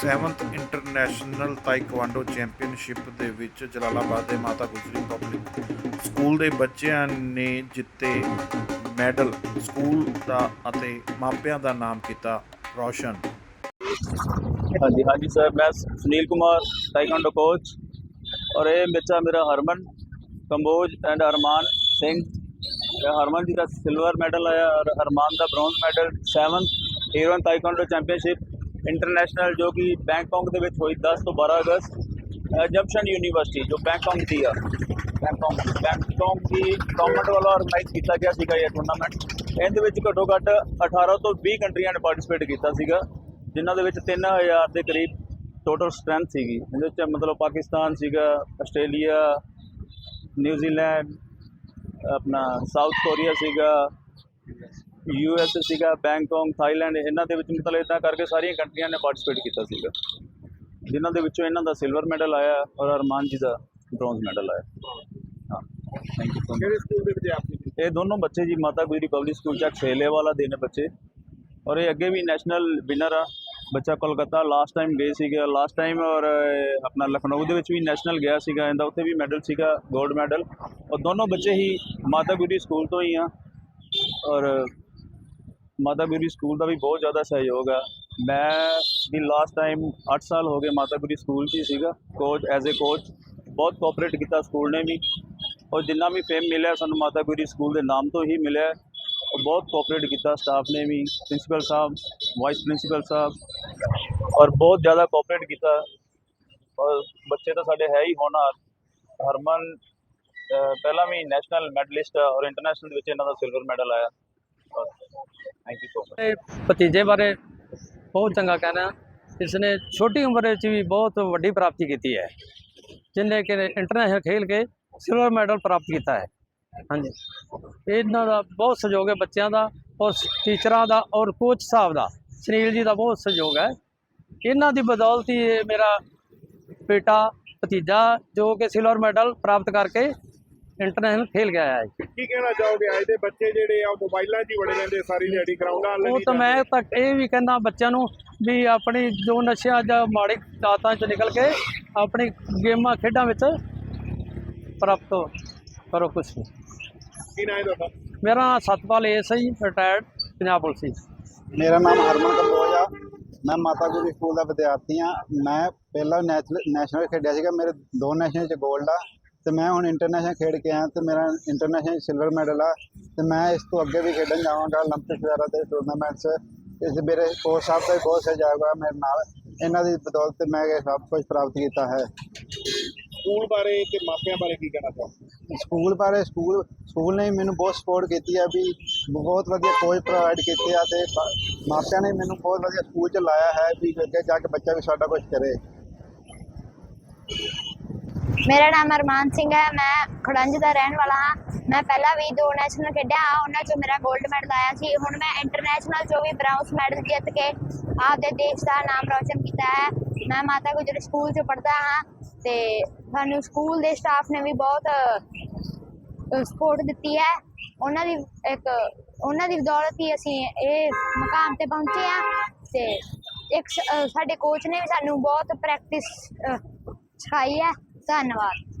Seventh international taekwondo championship ਦੇ ਵਿੱਚ ਜਲਾਲਾਬਾਦ ਦੇ ਮਾਤਾ ਗੁਜਰੀ ਪਬਲਿਕ ਸਕੂਲ ਦੇ ਬੱਚਿਆਂ ਨੇ ਜਿੱਤੇ ਮੈਡਲ ਸਕੂਲ ਦਾ ਅਤੇ ਮਾਪਿਆਂ ਦਾ ਨਾਮ ਕੀਤਾ ਰੌਸ਼ਨ। ਹਾਂਜੀ ਹਾਂਜੀ ਸਰ, ਮੈਂ ਸੁਨੀਲ ਕੁਮਾਰ ਟਾਈਕਵਾਂਡੋ ਕੋਚ ਔਰ ਇਹ ਬੱਚਾ ਮੇਰਾ ਹਰਮਨ, ਕੰਬੋਜ ਐਂਡ ਅਰਮਾਨ ਸਿੰਘ। ਹਰਮਨ ਜੀ ਦਾ ਸਿਲਵਰ ਮੈਡਲ ਆਇਆ ਔਰ ਅਰਮਾਨ ਦਾ ਬ੍ਰੌਂਜ਼ ਮੈਡਲ 7th ਹੀਰੋਨ ਤਾਈਕਵਾਂਡੋ ਚੈਂਪੀਅਨਸ਼ਿਪ ਇੰਟਰਨੈਸ਼ਨਲ ਜੋ ਕਿ ਬੈਂਕਾਕ ਦੇ ਵਿੱਚ ਹੋਈ 10 ਤੋਂ 12 ਅਗਸਤ ਜੰਪਸ਼ਨ ਯੂਨੀਵਰਸਿਟੀ ਜੋ ਬੈਂਕਾਕ ਦੀ ਆ। ਬੈਂਕਾਕ ਬੈਂਕਾਕ ਦੀ ਗਵਰਨਮੈਂਟ ਵੱਲੋਂ ਆਰਗੇਨਾਈਜ਼ ਕੀਤਾ ਗਿਆ ਸੀਗਾ ਇਹ ਟੂਰਨਾਮੈਂਟ ਇਹਦੇ ਵਿੱਚ ਘੱਟੋ ਘੱਟ 18 ਤੋਂ 20 ਕੰਟਰੀਆਂ ਨੇ ਪਾਰਟਿਸਿਪੇਟ ਕੀਤਾ ਸੀਗਾ, ਜਿਨ੍ਹਾਂ ਦੇ ਵਿੱਚ 3000 ਦੇ ਕਰੀਬ ਟੋਟਲ ਸਟਰੈਂਥ ਸੀਗੀ। ਇਹਦੇ ਵਿੱਚ ਮਤਲਬ ਪਾਕਿਸਤਾਨ ਸੀਗਾ, ਆਸਟ੍ਰੇਲੀਆ ਨਿਊਜ਼ੀਲੈਂਡ ਆਪਣਾ ਸਾਊਥ ਕੋਰੀਆ ਸੀਗਾ ਯੂ ਐਸ ਸੀਗਾ ਬੈਂਕਾਕ ਥਾਈਲੈਂਡ ਇਹਨਾਂ ਦੇ ਵਿੱਚ ਮਤਲਬ ਇਦਾਂ ਕਰਕੇ ਸਾਰੀਆਂ ਕੰਟਰੀਆਂ ਨੇ ਪਾਰਟਿਸਿਪੇਟ ਕੀਤਾ ਸੀਗਾ। ਜਿਨ੍ਹਾਂ ਦੇ ਵਿੱਚੋਂ ਇਹਨਾਂ ਦਾ ਸਿਲਵਰ ਮੈਡਲ ਆਇਆ ਔਰ ਅਰਮਾਨ ਜੀ ਦਾ ਬ੍ਰੌਂਜ਼ ਮੈਡਲ ਆਇਆ। ਹਾਂ ਥੈਂਕ ਯੂ ਕਿਹੜੇ ਸਕੂਲ ਦੇ ਵਿਦਿਆਰਥੀ ਸੀ? ਇਹ ਦੋਨੋਂ ਬੱਚੇ ਜੀ ਮਾਤਾ ਗੁਜਰੀ ਪਬਲਿਕ ਸਕੂਲ ਚ ਛੇਲੇ ਵਾਲਾ ਦੇ ਨੇ ਬੱਚੇ। ਔਰ ਇਹ ਅੱਗੇ ਵੀ ਨੈਸ਼ਨਲ ਵਿਨਰ ਆ। ਬੱਚਾ ਕੋਲਕਾਤਾ ਲਾਸਟ ਟਾਈਮ ਗਏ ਸੀਗੇ ਲਾਸਟ ਟਾਈਮ ਔਰ ਆਪਣਾ ਲਖਨਊ ਦੇ ਵਿੱਚ ਵੀ ਨੈਸ਼ਨਲ ਗਿਆ ਸੀਗਾ ਇਹਦਾ ਉੱਥੇ ਵੀ ਮੈਡਲ ਸੀਗਾ 골ਡ ਮੈਡਲ ਔਰ ਦੋਨੋਂ ਬੱਚੇ ਹੀ ਮਾਤਾ ਗੁਜਰੀ ਸਕੂਲ ਤੋਂ ਹੀ ਆ। ਔਰ ਮਾਤਾ ਗੁਜਰੀ ਸਕੂਲ ਦਾ ਵੀ ਬਹੁਤ ਜ਼ਿਆਦਾ ਸਹਿਯੋਗ ਆ। ਮੈਂ ਵੀ ਲਾਸਟ ਟਾਈਮ 8 ਸਾਲ ਹੋ ਗਏ ਮਾਤਾ ਗੁਜਰੀ ਸਕੂਲ 'ਚ ਹੀ ਸੀਗਾ। ਕੋਚ ਐਜ਼ ਅ ਕੋਚ ਬਹੁਤ ਕੋਆਪਰੇਟ ਕੀਤਾ ਸਕੂਲ ਨੇ ਵੀ। ਔਰ ਜਿੰਨਾ ਵੀ ਫੇਮ ਮਿਲਿਆ ਸਾਨੂੰ ਮਾਤਾ ਗੁਜਰੀ ਸਕੂਲ ਦੇ ਨਾਮ ਤੋਂ ਹੀ ਮਿਲਿਆ। ਔਰ ਬਹੁਤ ਕੋਆਪਰੇਟ ਕੀਤਾ ਸਟਾਫ ਨੇ ਵੀ ਪ੍ਰਿੰਸੀਪਲ ਸਾਹਿਬ ਵਾਈਸ ਪ੍ਰਿੰਸੀਪਲ ਸਾਹਿਬ। ਔਰ ਬਹੁਤ ਜ਼ਿਆਦਾ ਕੋਆਪਰੇਟ ਕੀਤਾ। ਔਰ ਬੱਚੇ ਤਾਂ ਸਾਡੇ ਹੈ ਹੀ ਹੋਣਹਾਰ। ਹਰਮਨ ਪਹਿਲਾਂ ਵੀ ਨੈਸ਼ਨਲ ਮੈਡਲਿਸਟ ਆ ਔਰ ਇੰਟਰਨੈਸ਼ਨਲ ਦੇ ਵਿੱਚ ਇਹਨਾਂ ਦਾ ਸਿਲਵਰ ਮੈਡਲ ਆਇਆ ਔਰ ਥੈਂਕ ਯੂ ਸੋ ਮਚ ਇਹ ਭਤੀਜੇ ਬਾਰੇ ਬਹੁਤ ਚੰਗਾ ਕਹਿਣਾ ਇਸ ਨੇ ਛੋਟੀ ਉਮਰ ਵਿੱਚ ਵੀ ਬਹੁਤ ਵੱਡੀ ਪ੍ਰਾਪਤੀ ਕੀਤੀ ਹੈ। ਜਿਹਨੇ ਕਿ ਇੰਟਰਨੈਸ਼ਨਲ ਖੇਲ ਕੇ ਸਿਲਵਰ ਮੈਡਲ ਪ੍ਰਾਪਤ ਕੀਤਾ ਹੈ। ਹਾਂਜੀ। ਇਹਨਾਂ ਦਾ ਬਹੁਤ ਸਹਿਯੋਗ ਹੈ ਬੱਚਿਆਂ ਦਾ ਔਰ ਟੀਚਰਾਂ ਦਾ ਔਰ ਕੋਚ ਸਾਹਿਬ ਦਾ। ਸੁਨੀਲ ਜੀ ਦਾ ਬਹੁਤ ਸਹਿਯੋਗ ਹੈ। ਇਹਨਾਂ ਦੀ ਬਦੌਲਤ ਹੀ ਇਹ ਮੇਰਾ ਬੇਟਾ ਭਤੀਜਾ ਜੋ ਕਿ ਸਿਲਵਰ ਮੈਡਲ ਪ੍ਰਾਪਤ ਕਰਕੇ ਇੰਟਰਨੈਸ਼ਨਲ ਖੇਲ ਕੇ ਆਇਆ ਹੈ ਕੀ ਕਹਿਣਾ ਚਾਹੋਗੇ? ਅੱਜ ਦੇ ਬੱਚੇ ਜਿਹੜੇ ਆ ਉਹ ਮੋਬਾਈਲਾਂ 'ਚ ਹੀ ਵੜੇ ਰਹਿੰਦੇ ਸਾਰੀ ਦਿਹਾੜੀ ਗਰਾਊਂਡਾਂ ਉਹ ਤਾਂ ਮੈਂ। ਤਾਂ ਇਹ ਵੀ ਕਹਿੰਦਾ ਬੱਚਿਆਂ ਨੂੰ ਵੀ ਆਪਣੀ ਜੋ ਨਸ਼ਿਆਂ ਜਾਂ ਮਾੜੀ ਆਦਤਾਂ ਚ ਨਿਕਲ ਕੇ ਆਪਣੀ ਗੇਮਾਂ ਖੇਡਾਂ ਵਿੱਚ ਪ੍ਰਾਪਤ ਕਰੋ ਕੁਛ ਕੀ ਨਾਂ ਹੈ ਤੁਹਾਡਾ? ਮੇਰਾ ਨਾਮ ਸਤਪਾਲ ਏਸ ਹੈ ਜੀ ਰਿਟਾਇਰਡ ਪੰਜਾਬ ਪੁਲਿਸ ਸੀ ਮੇਰਾ ਨਾਮ ਹਰਮਨ ਕੰਬੋਜ ਆ। ਮੈਂ ਮਾਤਾ ਗੁਜਰੀ ਸਕੂਲ ਦਾ ਵਿਦਿਆਰਥੀ ਆ। ਮੈਂ ਪਹਿਲਾਂ ਨੈਸ਼ਨਲ ਨੈਸ਼ਨਲ ਖੇਡਿਆ ਸੀਗਾ। ਮੇਰੇ ਦੋ ਨੈਸ਼ਨਲ ਚ 골ਡ ਆ। ਤੇ ਮੈਂ ਹੁਣ ਇੰਟਰਨੈਸ਼ਨਲ ਖੇਡ ਕੇ ਆਇਆ ਤੇ ਮੇਰਾ ਇੰਟਰਨੈਸ਼ਨਲ ਸਿਲਵਰ ਮੈਡਲ ਆ ਤੇ ਮੈਂ ਇਸ ਤੋਂ ਅੱਗੇ ਵੀ ਖੇਡਣ ਜਾਵਾਂਗਾ 올림픽 ਵਗੈਰਾ ਤੇ ਟੂਰਨਾਮੈਂਟਸ ਇਸ ਮੇਰੇ ਕੋਚ ਸਾਹਿਬ ਦਾ ਵੀ ਬਹੁਤ ਸਹਿਯੋਗ ਆ ਮੇਰੇ ਨਾਲ ਇਹਨਾਂ ਦੀ ਬਦੌਲਤ ਮੈਂ ਇਹ ਸਭ ਕੁਝ ਪ੍ਰਾਪਤ ਕੀਤਾ ਹੈ ਸਕੂਲ ਬਾਰੇ ਤੇ ਮਾਪਿਆਂ ਬਾਰੇ ਕੀ ਕਹਿਣਾ ਚਾਹੋਗੇ ਸਕੂਲ ਬਾਰੇ ਸਕੂਲ ਸਕੂਲ ਨੇ ਮੈਨੂੰ ਬਹੁਤ ਸਪੋਰਟ ਕੀਤੀ ਆ ਵੀ ਬਹੁਤ ਵਧੀਆ ਕੋਚ ਪ੍ਰੋਵਾਈਡ ਕੀਤੇ ਆ ਤੇ ਬ- ਮਾਪਿਆਂ ਨੇ ਮੈਨੂੰ ਬਹੁਤ ਵਧੀਆ ਸਕੂਲ ਚ ਲਾਇਆ ਹੈ ਵੀ ਅੱਗੇ ਜਾ ਕੇ ਬੱਚਾ ਵੀ ਸਾਡਾ ਕੁਝ ਕਰੇ ਮੇਰਾ ਨਾਮ ਅਰਮਾਨ ਸਿੰਘ ਹੈ, ਮੈਂ ਖੜੰਜ ਦਾ ਰਹਿਣ ਵਾਲਾ ਹਾਂ। ਮੈਂ ਪਹਿਲਾਂ ਵੀ ਦੋ ਨੈਸ਼ਨਲ ਖੇਡਿਆ ਹਾਂ ਉਹਨਾਂ 'ਚੋਂ ਮੇਰਾ 골ਡ ਮੈਡਲ ਆਇਆ ਸੀ। ਹੁਣ ਮੈਂ ਇੰਟਰਨੈਸ਼ਨਲ 'ਚੋਂ ਵੀ ਬ੍ਰਾਊਨਜ਼ ਮੈਡਲ ਜਿੱਤ ਕੇ ਆਪਦੇ ਦੇਸ਼ ਦਾ ਨਾਮ ਰੌਸ਼ਨ ਕੀਤਾ ਹੈ। ਮੈਂ ਮਾਤਾ ਗੁਜਰ ਸਕੂਲ 'ਚ ਪੜ੍ਹਦਾ ਹਾਂ ਤੇ ਸਾਨੂੰ ਸਕੂਲ ਦੇ ਸਟਾਫ ਨੇ ਵੀ ਬਹੁਤ ਸਪੋਰਟ ਦਿੱਤੀ ਹੈ। ਉਹਨਾਂ ਦੀ ਇੱਕ, ਉਹਨਾਂ ਦੀ ਬਦੌਲਤ ਹੀ ਅਸੀਂ ਇਹ ਮੁਕਾਮ ਤੇ ਪਹੁੰਚੇ ਹਾਂ ਤੇ ਇੱਕ ਸਾਡੇ ਕੋਚ ਨੇ ਵੀ ਸਾਨੂੰ ਬਹੁਤ ਪ੍ਰੈਕਟਿਸ ਸਿਖਾਈ ਹੈ। ਧੰਨਵਾਦ।